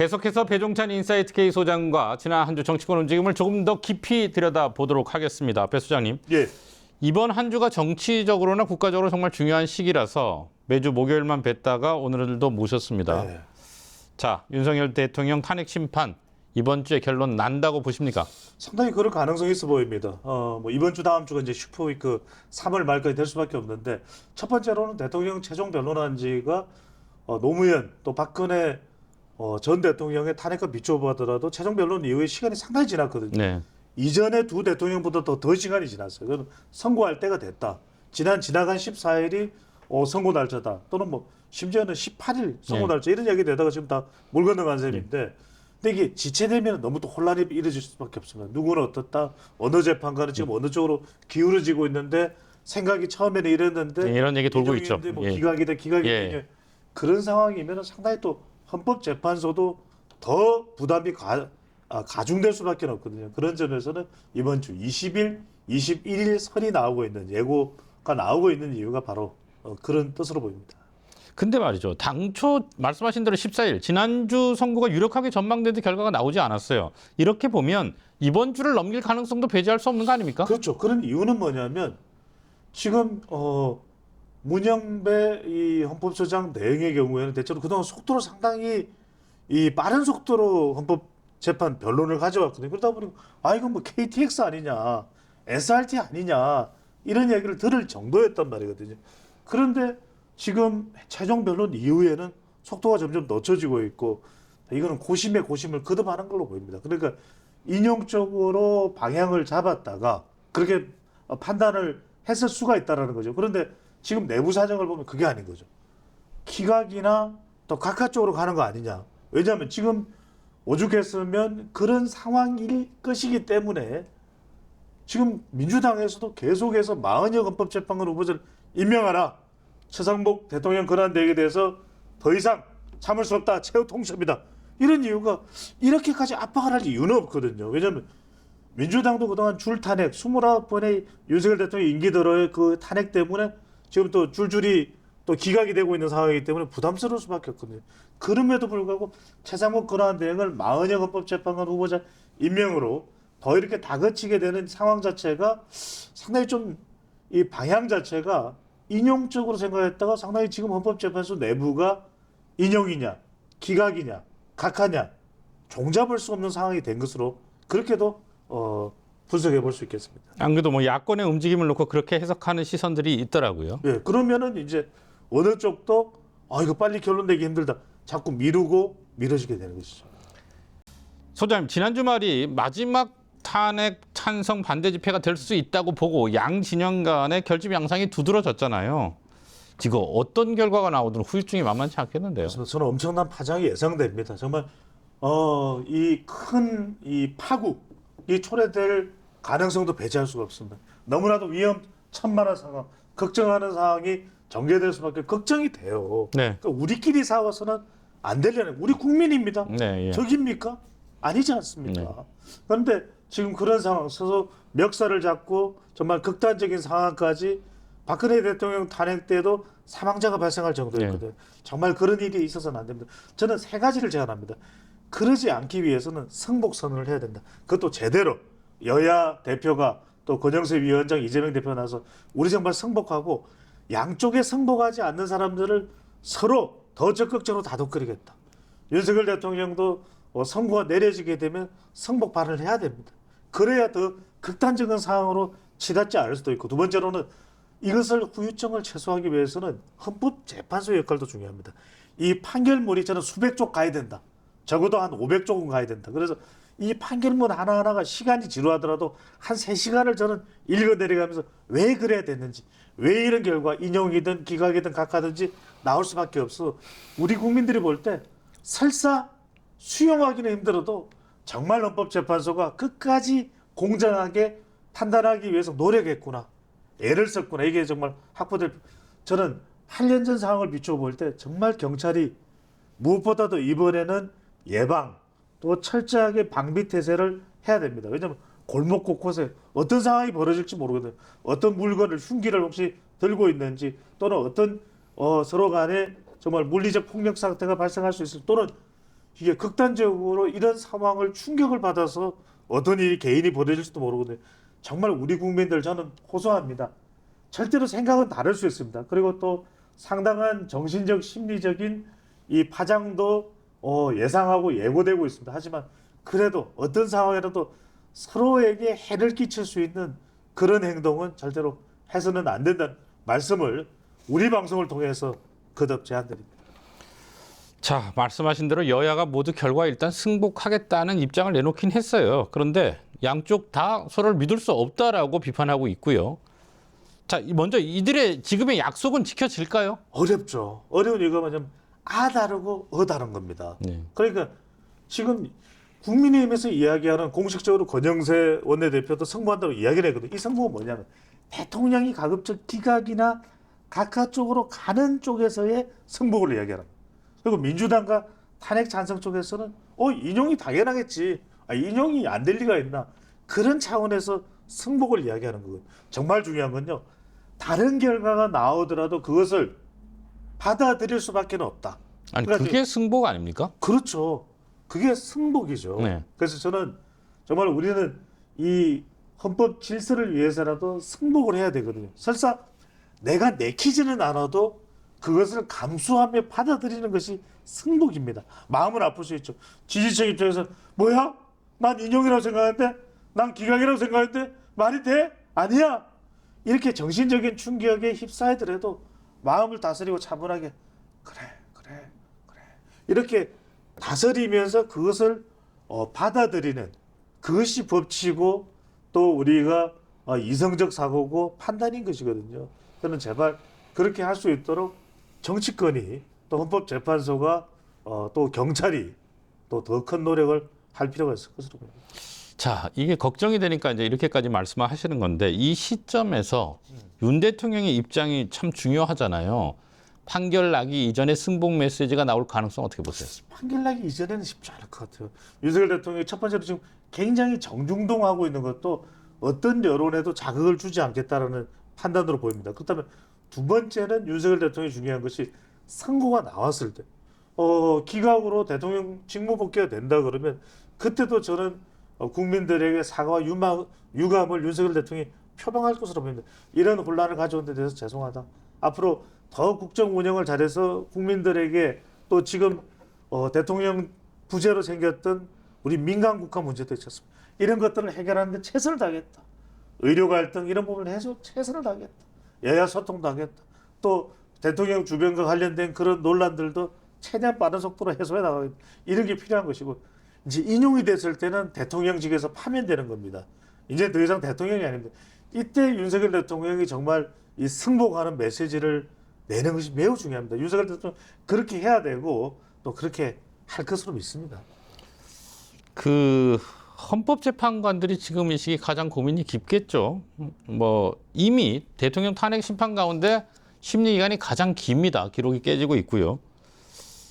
계속해서 배종찬 인사이트 K 소장과 지난 한 주 정치권 움직임을 조금 더 깊이 들여다 보도록 하겠습니다. 배 소장님, 예. 이번 한 주가 정치적으로나 국가적으로 정말 중요한 시기라서 매주 목요일만 뵀다가 오늘도 모셨습니다. 네. 자, 윤석열 대통령 탄핵 심판 이번 주에 결론 난다고 보십니까? 상당히 그럴 가능성이 있어 보입니다. 어, 뭐 이번 주 다음 주가 이제 슈퍼위크 3월 말까지 될 수밖에 없는데 첫 번째로는 대통령 최종 변론한 지가 어, 노무현 또 박근혜 어, 전 대통령의 탄핵과 비춰보더라도 최종 변론 이후에 시간이 상당히 지났거든요. 네. 이전에 두 대통령보다 더, 더 시간이 지났어요. 그건 선고할 때가 됐다. 지난 지나간 14일이 어, 선고 날짜다. 또는 뭐 심지어는 18일 선고 네. 날짜 이런 얘기 되다가 지금 다 물 건너간 셈인데 근데 이게 지체되면 너무 또 혼란이 이뤄질 수밖에 없습니다. 누구는 어떻다. 어느 재판관은 지금 어느 쪽으로 기울어지고 있는데 생각이 처음에는 이랬는데 네, 이런 얘기 돌고 있죠. 뭐 예. 기각이다 기각이다 예. 그런 상황이면 상당히 또 헌법재판소도 더 부담이 가, 아, 가중될 수밖에 없거든요. 그런 점에서는 이번 주 20일, 21일 설이 나오고 있는 예고가 나오고 있는 이유가 바로 어, 그런 뜻으로 보입니다. 근데 말이죠. 당초 말씀하신 대로 14일 지난주 선거가 유력하게 전망되는데 결과가 나오지 않았어요. 이렇게 보면 이번 주를 넘길 가능성도 배제할 수 없는 거 아닙니까? 그렇죠. 그런 이유는 뭐냐면 지금 어 문영배 이 헌법소장 대행의 경우에는 대체로 그동안 속도로 상당히 이 빠른 속도로 헌법 재판 변론을 가져왔거든요. 그러다 보니까 아 이건 뭐 KTX 아니냐, SRT 아니냐 이런 얘기를 들을 정도였단 말이거든요. 그런데 지금 최종 변론 이후에는 속도가 점점 늦춰지고 있고 이거는 고심에 고심을 거듭하는 걸로 보입니다. 그러니까 인용적으로 방향을 잡았다가 그렇게 어, 판단을 했을 수가 있다라는 거죠. 그런데 지금 내부 사정을 보면 그게 아닌 거죠. 기각이나 또 각하 쪽으로 가는 거 아니냐. 왜냐하면 지금 오죽했으면 그런 상황일 것이기 때문에 지금 민주당에서도 계속해서 마흔여 헌법재판관 후보자를 임명하라. 최상목 대통령 권한 대행에 대해서 더 이상 참을 수 없다. 최후 통첩이다. 이런 이유가 이렇게까지 압박을 할 이유는 없거든요. 왜냐하면 민주당도 그동안 줄 탄핵 29번의 윤석열 대통령 임기 들어의 그 탄핵 때문에 지금 또 줄줄이 또 기각이 되고 있는 상황이기 때문에 부담스러울 수밖에 없거든요. 그럼에도 불구하고 최상목 권한 대행을 마흔여 헌법재판관 후보자 임명으로 더 이렇게 다그치게 되는 상황 자체가 상당히 좀 이 방향 자체가 인용적으로 생각했다가 상당히 지금 헌법재판소 내부가 인용이냐 기각이냐 각하냐 종잡을 수 없는 상황이 된 것으로 그렇게도 어, 분석해 볼 수 있겠습니다. 안 그래도 뭐 야권의 움직임을 놓고 그렇게 해석하는 시선들이 있더라고요. 예, 그러면은 이제 어느 쪽도 아 이거 빨리 결론 내기 힘들다. 자꾸 미루고 미뤄지게 되는 것이죠. 소장님 지난 주말이 마지막 탄핵 찬성 반대 집회가 될 수 있다고 보고 양 진영 간의 결집 양상이 두드러졌잖아요. 지금 어떤 결과가 나오든 후유증이 만만치 않겠는데요. 저는 엄청난 파장이 예상됩니다. 정말 어, 이 큰이 파국이 초래될 가능성도 배제할 수가 없습니다. 너무나도 위험 천만한 상황, 걱정하는 상황이 전개될 수밖에 걱정이 돼요. 네. 그러니까 우리끼리 싸워서는 안 되려는 우리 국민입니다. 네, 예. 적입니까? 아니지 않습니까? 네. 그런데 지금 그런 상황 서서 멱살을 잡고 정말 극단적인 상황까지 박근혜 대통령 탄핵 때도 사망자가 발생할 정도였거든요. 정말 그런 일이 있어서는 안 됩니다. 저는 세 가지를 제안합니다. 그러지 않기 위해서는 승복 선언을 해야 된다. 그것도 제대로 여야 대표가 또 권영세 위원장 이재명 대표 나서 우리 정말 승복하고 양쪽에 승복하지 않는 사람들을 서로 더 적극적으로 다독거리겠다. 윤석열 대통령도 어, 선고가 내려지게 되면 승복 발언을 해야 됩니다. 그래야 더 극단적인 상황으로 치닫지 않을 수도 있고 두 번째로는 이것을 후유증을 최소화하기 위해서는 헌법재판소 역할도 중요합니다. 이 판결문이 저는 수백 쪽 가야 된다. 적어도 한 500쪽은 가야 된다. 그래서 이 판결문 하나하나가 시간이 지루하더라도 한 3시간을 저는 읽어 내려가면서 왜 그래야 됐는지, 왜 이런 결과 인용이든 기각이든 각하든지 나올 수밖에 없어. 우리 국민들이 볼 때 설사 수용하기는 힘들어도 정말 헌법재판소가 끝까지 공정하게 판단하기 위해서 노력했구나. 애를 썼구나. 이게 정말 확보될 저는 8년 전 상황을 비춰 볼 때 정말 경찰이 무엇보다도 이번에는 예방 또 철저하게 방비 태세를 해야 됩니다. 왜냐하면 골목 곳곳에 어떤 상황이 벌어질지 모르거든요. 어떤 물건을 흉기를 혹시 들고 있는지 또는 어떤 어, 서로 간에 정말 물리적 폭력 상태가 발생할 수 있을 또는 이게 극단적으로 이런 상황을 충격을 받아서 어떤 일이 개인이 벌어질지도 모르거든요. 정말 우리 국민들 저는 호소합니다. 절대로 생각은 다를 수 있습니다. 그리고 또 상당한 정신적 심리적인 이 파장도 어, 예상하고 예고되고 있습니다. 하지만 그래도 어떤 상황이라도 서로에게 해를 끼칠 수 있는 그런 행동은 절대로 해서는 안 된다는 말씀을 우리 방송을 통해서 거듭 제안드립니다. 자, 말씀하신 대로 여야가 모두 결과 일단 승복하겠다는 입장을 내놓긴 했어요. 그런데 양쪽 다 서로를 믿을 수 없다라고 비판하고 있고요. 자, 이- 먼저 이들의 지금의 약속은 지켜질까요? 어렵죠. 어려운 이유가 뭐냐면 아 다르고 어 다른 겁니다. 네. 그러니까 지금 국민의힘에서 이야기하는 공식적으로 권영세 원내대표도 승부한다고 이야기를 했거든요. 이 승부가 뭐냐면 대통령이 가급적 기각이나 각하 쪽으로 가는 쪽에서의 승복을 이야기하는. 그리고 민주당과 탄핵 찬성 쪽에서는 어 인용이 당연하겠지. 아, 인용이 안 될 리가 있나. 그런 차원에서 승복을 이야기하는 거예요. 정말 중요한 건요. 다른 결과가 나오더라도 그것을 받아들일 수밖에 없다. 아니, 그러니까 그게 승복 아닙니까? 그렇죠. 그게 승복이죠. 네. 그래서 저는 정말 우리는 이 헌법 질서를 위해서라도 승복을 해야 되거든요. 설사 내가 내키지는 않아도 그것을 감수하며 받아들이는 것이 승복입니다. 마음은 아플 수 있죠. 지지층 입장에서 뭐야? 난 인용이라고 생각하는데 난 기각이라고 생각하는데 말이 돼? 아니야. 이렇게 정신적인 충격에 휩싸이더라도 마음을 다스리고 차분하게 그래 그래 그래 이렇게 다스리면서 그것을 어, 받아들이는 그것이 법치고 또 우리가 어, 이성적 사고고 판단인 것이거든요. 저는 제발 그렇게 할 수 있도록 정치권이 또 헌법재판소가 어, 또 경찰이 또 더 큰 노력을 할 필요가 있을 것으로 봅니다. 자, 이게 걱정이 되니까 이제 이렇게까지 말씀을 하시는 건데 이 시점에서 윤 대통령의 입장이 참 중요하잖아요. 판결 나기 이전에 승복 메시지가 나올 가능성 어떻게 보세요? 판결 나기 이전에는 쉽지 않을 것 같아요. 윤석열 대통령이 첫 번째로 지금 굉장히 정중동하고 있는 것도 어떤 여론에도 자극을 주지 않겠다라는 판단으로 보입니다. 그렇다면 두 번째는 윤석열 대통령이 중요한 것이 선고가 나왔을 때, 어, 기각으로 대통령 직무 복귀가 된다 그러면 그때도 저는 어, 국민들에게 사과와 유마, 유감을 윤석열 대통령이 표명할 것으로 보입니다. 이런 혼란을 가져온 데 대해서 죄송하다. 앞으로 더 국정 운영을 잘해서 국민들에게 또 지금 어, 대통령 부재로 생겼던 우리 민간 국가 문제도 있지 않습니까? 이런 것들을 해결하는데 최선을 다하겠다. 의료 갈등 이런 부분을 해서 최선을 다하겠다. 여야 소통도 하겠다. 또 대통령 주변과 관련된 그런 논란들도 최대한 빠른 속도로 해소해 나가겠다. 이런 게 필요한 것이고 이제 인용이 됐을 때는 대통령직에서 파면되는 겁니다. 이제 더 이상 대통령이 아닙니다. 이때 윤석열 대통령이 정말 이 승복하는 메시지를 내는 것이 매우 중요합니다. 윤석열 대통령 그렇게 해야 되고 또 그렇게 할 것으로 믿습니다. 그 헌법재판관들이 지금 이 시기 가장 고민이 깊겠죠. 뭐 이미 대통령 탄핵 심판 가운데 심리 기간이 가장 깁니다. 기록이 깨지고 있고요.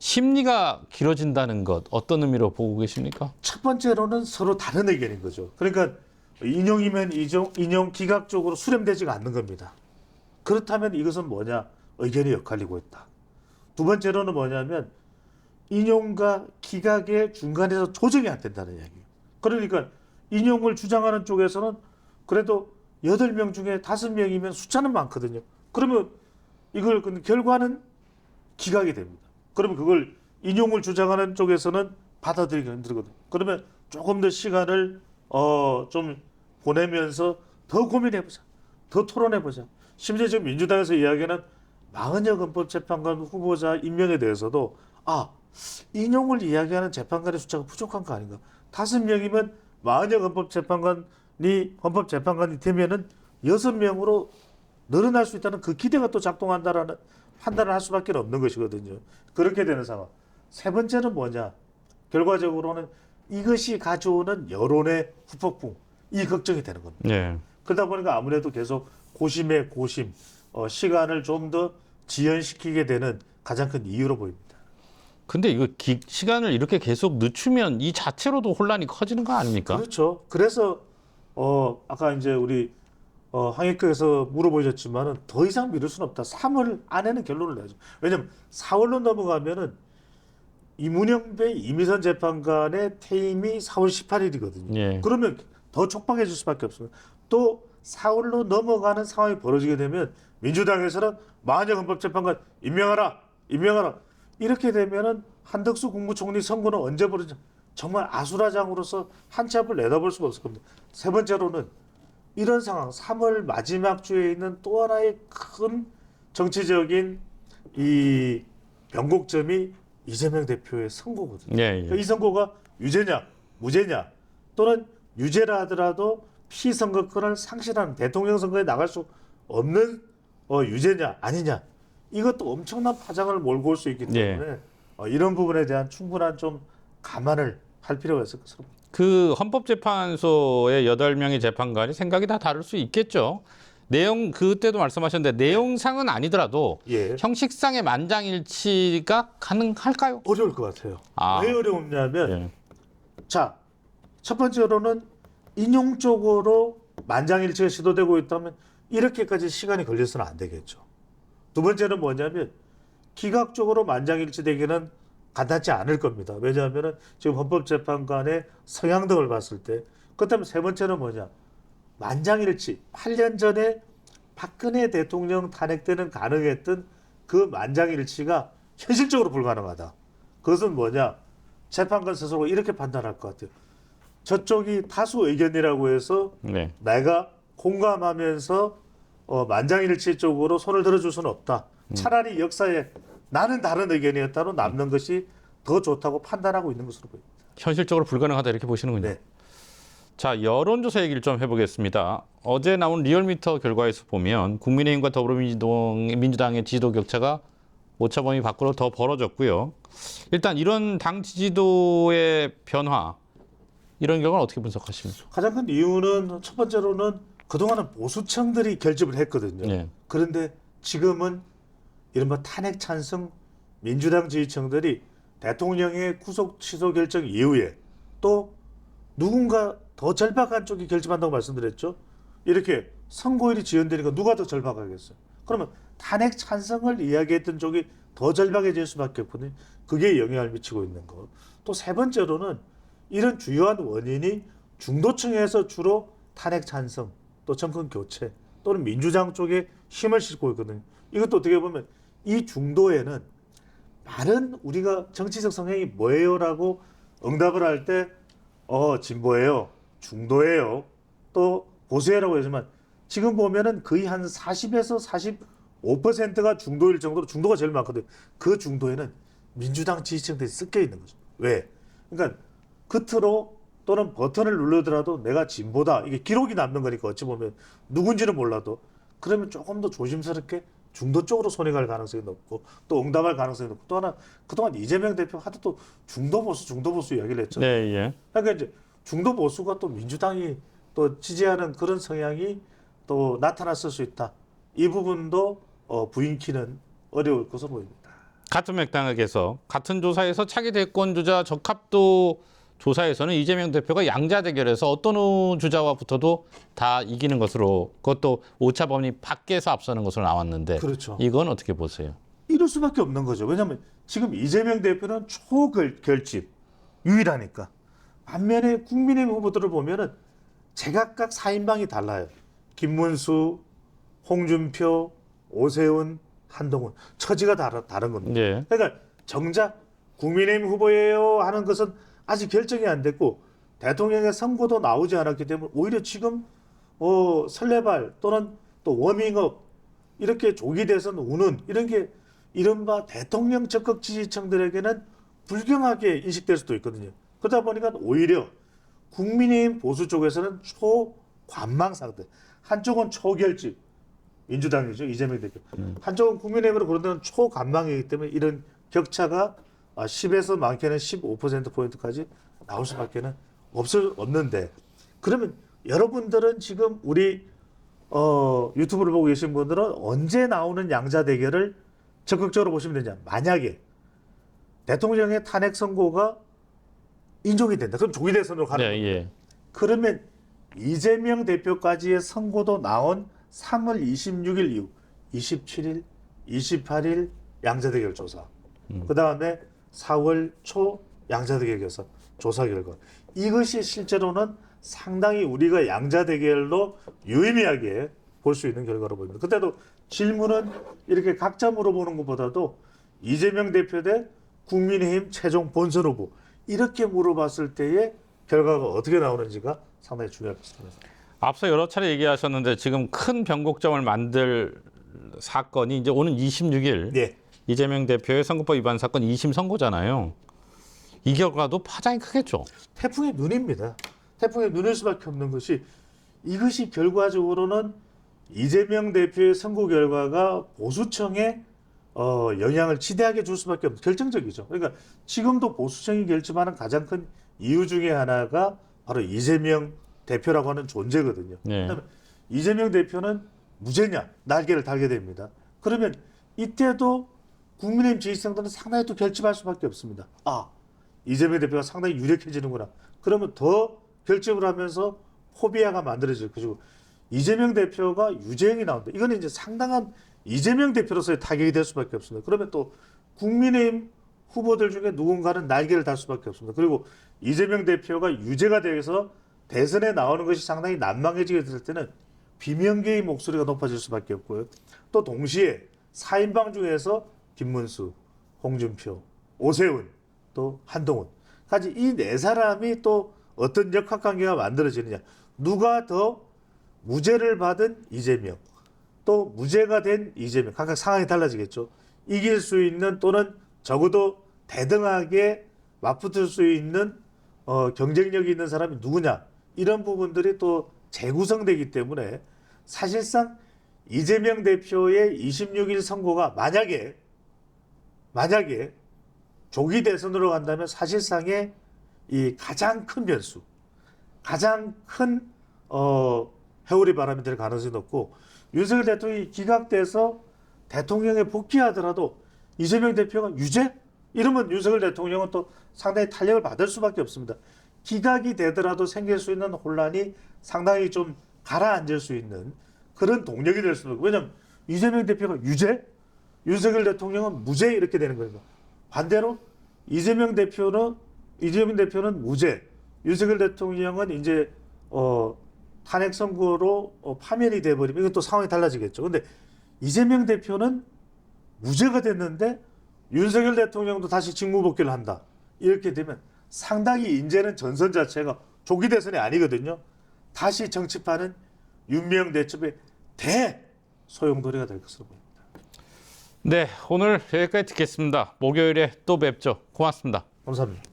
심리가 길어진다는 것 어떤 의미로 보고 계십니까? 첫 번째로는 서로 다른 의견인 거죠. 그러니까 인용이면 인용, 인용 기각적으로 수렴되지가 않는 겁니다. 그렇다면 이것은 뭐냐? 의견이 엇갈리고 있다. 두 번째로는 뭐냐면 인용과 기각의 중간에서 조정이 안 된다는 이야기예요. 그러니까 인용을 주장하는 쪽에서는 그래도 여덟 명 중에 다섯 명이면 숫자는 많거든요. 그러면 이걸 결과는 기각이 됩니다. 그러면 그걸 인용을 주장하는 쪽에서는 받아들이기 힘들거든요. 그러면 조금 더 시간을 어, 좀 보내면서 더 고민해보자. 더 토론해보자. 심지어 지금 민주당에서 이야기하는 마흔여 헌법 재판관 후보자 임명에 대해서도 아 인용을 이야기하는 재판관의 숫자가 부족한 거 아닌가? 다섯 명이면 마흔여 헌법 재판관이 헌법 재판관이 되면은 여섯 명으로 늘어날 수 있다는 그 기대가 또 작동한다라는 판단을 할 수밖에 없는 것이거든요. 그렇게 되는 상황. 세 번째는 뭐냐? 결과적으로는 이것이 가져오는 여론의 후폭풍, 이 걱정이 되는 겁니다. 네. 그러다 보니까 아무래도 계속 고심에 고심, 어, 시간을 좀 더 지연시키게 되는 가장 큰 이유로 보입니다. 근데 이거 기, 시간을 이렇게 계속 늦추면 이 자체로도 혼란이 커지는 거 아닙니까? 그렇죠. 그래서 어 아까 이제 우리 어 항해께서 물어보셨지만은 더 이상 미룰 수는 없다. 3월 안에는 결론을 내죠. 왜냐면 4월로 넘어가면은 이문영배 이미선 재판관의 퇴임이 4월 18일이거든요. 예. 그러면 더 촉박해질 수밖에 없습니다. 또 4월로 넘어가는 상황이 벌어지게 되면 민주당에서는 만약 헌법재판관 임명하라, 임명하라 이렇게 되면은 한덕수 국무총리 선거는 언제 벌어지? 정말 아수라장으로서 한치 앞을 내다볼 수가 없을 겁니다. 세 번째로는 이런 상황, 3월 마지막 주에 있는 또 하나의 큰 정치적인 이 변곡점이 이재명 대표의 선거거든요. 예, 그러니까 예. 이 선고가 유죄냐, 무죄냐, 또는 유죄라 하더라도 피선거권을 상실하는 대통령 선거에 나갈 수 없는 어, 유죄냐, 아니냐, 이것도 엄청난 파장을 몰고 올 수 있기 예. 때문에 어, 이런 부분에 대한 충분한 좀 감안을 할 필요가 있을 것으로 봅니다. 그 헌법재판소의 여덟 명의 재판관이 생각이 다 다를 수 있겠죠. 내용 그때도 말씀하셨는데 내용상은 아니더라도 예. 형식상의 만장일치가 가능할까요? 어려울 것 같아요. 아. 왜 어려웠냐면 예. 자, 첫 번째로는 인용적으로 만장일치가 시도되고 있다면 이렇게까지 시간이 걸려서는 안 되겠죠. 두 번째는 뭐냐면 기각적으로 만장일치 되기는 간단치 않을 겁니다. 왜냐하면 지금 헌법재판관의 성향 등을 봤을 때 그렇다면 세 번째는 뭐냐 만장일치 8년 전에 박근혜 대통령 탄핵 때는 가능했던 그 만장일치가 현실적으로 불가능하다. 그것은 뭐냐 재판관 스스로 이렇게 판단할 것 같아요. 저쪽이 다수 의견이라고 해서 네. 내가 공감하면서 어, 만장일치 쪽으로 손을 들어줄 수는 없다. 차라리 역사에 나는 다른 의견이었다로 남는 것이 더 좋다고 판단하고 있는 것으로 보입니다. 현실적으로 불가능하다 이렇게 보시는군요. 네. 자, 여론조사 얘기를 좀 해보겠습니다. 어제 나온 리얼미터 결과에서 보면 국민의힘과 더불어민주당 의 지지도 격차가 오차 범위 밖으로 더 벌어졌고요. 일단 이런 당 지지도의 변화 이런 결과는 어떻게 분석하십니까? 가장 큰 이유는 첫 번째로는 그동안은 보수층들이 결집을 했거든요. 예. 그런데 지금은 이른바 탄핵 찬성 민주당 지지층들이 대통령의 구속 취소 결정 이후에 또 누군가 더 절박한 쪽이 결집한다고 말씀드렸죠. 이렇게 선고일이 지연되니까 누가 더 절박하겠어요? 그러면 탄핵 찬성을 이야기했던 쪽이 더 절박해질 수밖에 없거든요. 그게 영향을 미치고 있는 거. 또 세 번째로는 이런 주요한 원인이 중도층에서 주로 탄핵 찬성 또 정권 교체 또는 민주당 쪽에 힘을 싣고 있거든요. 이것도 어떻게 보면 이 중도에는 많은 우리가 정치적 성향이 뭐예요라고 응답을 할 때 어 진보예요, 중도예요, 또 보수예라고 하지만 지금 보면은 거의 한 40에서 45%가 중도일 정도로 중도가 제일 많거든요. 그 중도에는 민주당 지지층들이 섞여 있는 거죠. 왜? 그러니까 끝으로 또는 버튼을 누르더라도 내가 진보다 이게 기록이 남는 거니까 어찌 보면 누군지는 몰라도 그러면 조금 더 조심스럽게 중도 쪽으로 손이 갈 가능성이 높고 또 응답할 가능성이 높고 또 하나 그동안 이재명 대표 하도 또 중도 보수 중도 보수 이야기를 했죠. 네, 예. 그러니까 이제 중도 보수가 또 민주당이 또 지지하는 그런 성향이 또 나타났을 수 있다. 이 부분도 어, 부인키는 어려울 것으로 보입니다. 같은 맥락에서 같은 조사에서 차기 대권 주자 적합도 조사에서는 이재명 대표가 양자 대결에서 어떤 주자와 붙어도 다 이기는 것으로 그것도 오차 범위 밖에서 앞서는 것으로 나왔는데 그렇죠. 이건 어떻게 보세요? 이럴 수밖에 없는 거죠. 왜냐하면 지금 이재명 대표는 초결집 유일하니까. 반면에 국민의힘 후보들을 보면은 제각각 사인방이 달라요. 김문수, 홍준표, 오세훈, 한동훈 처지가 다르, 다른 겁니다. 예. 그러니까 정작 국민의힘 후보예요 하는 것은 아직 결정이 안 됐고 대통령의 선거도 나오지 않았기 때문에 오히려 지금 어, 설레발 또는 또 워밍업 이렇게 조기 대선 우는 이런 게 이른바 대통령 적극 지지층들에게는 불경하게 인식될 수도 있거든요. 그러다 보니까 오히려 국민의힘 보수 쪽에서는 초관망 상태. 한쪽은 초결집 민주당이죠 이재명 대표. 한쪽은 국민의힘으로 그런다는 초관망이기 때문에 이런 격차가 10에서 많게는 15% 포인트까지 나올 수밖에는 없을 없는데 그러면 여러분들은 지금 우리 어, 유튜브를 보고 계신 분들은 언제 나오는 양자 대결을 적극적으로 보시면 되냐? 만약에 대통령의 탄핵 선고가 인정이 된다. 그럼 조기 대선으로 가는 네, 거예요. 예. 그러면 이재명 대표까지의 선고도 나온 3월 26일 이후 27일, 28일 양자 대결 조사. 그 다음에 4월 초 양자 대결에서 조사 결과 이것이 실제로는 상당히 우리가 양자 대결로 유의미하게 볼 수 있는 결과로 보입니다. 그때도 질문은 이렇게 각자 물어보는 것보다도 이재명 대표 대 국민의힘 최종 본선 후보 이렇게 물어봤을 때의 결과가 어떻게 나오는지가 상당히 중요할 것 같습니다. 앞서 여러 차례 얘기하셨는데 지금 큰 변곡점을 만들 사건이 이제 오는 26일 예. 이재명 대표의 선거법 위반 사건 2심 선고잖아요. 이 결과도 파장이 크겠죠. 태풍의 눈입니다. 태풍의 눈일 수밖에 없는 것이 이것이 결과적으로는 이재명 대표의 선거 결과가 보수청에 어, 영향을 지대하게 줄 수밖에 없는 결정적이죠. 그러니까 지금도 보수청이 결집하는 가장 큰 이유 중에 하나가 바로 이재명 대표라고 하는 존재거든요. 네. 그다음에 이재명 대표는 무죄냐 날개를 달게 됩니다. 그러면 이때도 국민의힘 지지층들은 상당히 또 결집할 수밖에 없습니다. 아 이재명 대표가 상당히 유력해지는구나. 그러면 더 결집을 하면서 포비아가 만들어질 것이고 이재명 대표가 유죄행이 나온다. 이거는 이제 상당한 이재명 대표로서의 타격이 될 수밖에 없습니다. 그러면 또 국민의힘 후보들 중에 누군가는 날개를 달 수밖에 없습니다. 그리고 이재명 대표가 유죄가 되어서 대선에 나오는 것이 상당히 난망해지게 될 때는 비명계의 목소리가 높아질 수밖에 없고요. 또 동시에 4인방 중에서 김문수, 홍준표, 오세훈, 또 한동훈. 까지 이 네 사람이 또 어떤 역학 관계가 만들어지느냐. 누가 더 무죄를 받은 이재명 또 무죄가 된 이재명. 각각 상황이 달라지겠죠. 이길 수 있는 또는 적어도 대등하게 맞붙을 수 있는 어, 경쟁력이 있는 사람이 누구냐. 이런 부분들이 또 재구성되기 때문에 사실상 이재명 대표의 26일 선고가 만약에 만약에 조기 대선으로 간다면 사실상의 이 가장 큰 변수, 가장 큰 어, 해오리 바람이 될 가능성이 높고 윤석열 대통령이 기각돼서 대통령에 복귀하더라도 이재명 대표가 유죄? 이러면 윤석열 대통령은 또 상당히 탄력을 받을 수밖에 없습니다. 기각이 되더라도 생길 수 있는 혼란이 상당히 좀 가라앉을 수 있는 그런 동력이 될 있고 왜냐하면 이재명 대표가 유죄? 윤석열 대통령은 무죄 이렇게 되는 겁니다. 반대로 이재명 대표는 이재명 대표는 무죄, 윤석열 대통령은 이제 어, 탄핵 선고로 어, 파면이 돼버리면 이건 또 상황이 달라지겠죠. 근데 이재명 대표는 무죄가 됐는데 윤석열 대통령도 다시 직무복귀를 한다. 이렇게 되면 상당히 이제는 전선 자체가 조기 대선이 아니거든요. 다시 정치판은 윤명 대첩의 대 소용돌이가 될 것으로 보입니다. 네, 오늘 여기까지 듣겠습니다. 목요일에 또 뵙죠. 고맙습니다. 감사합니다.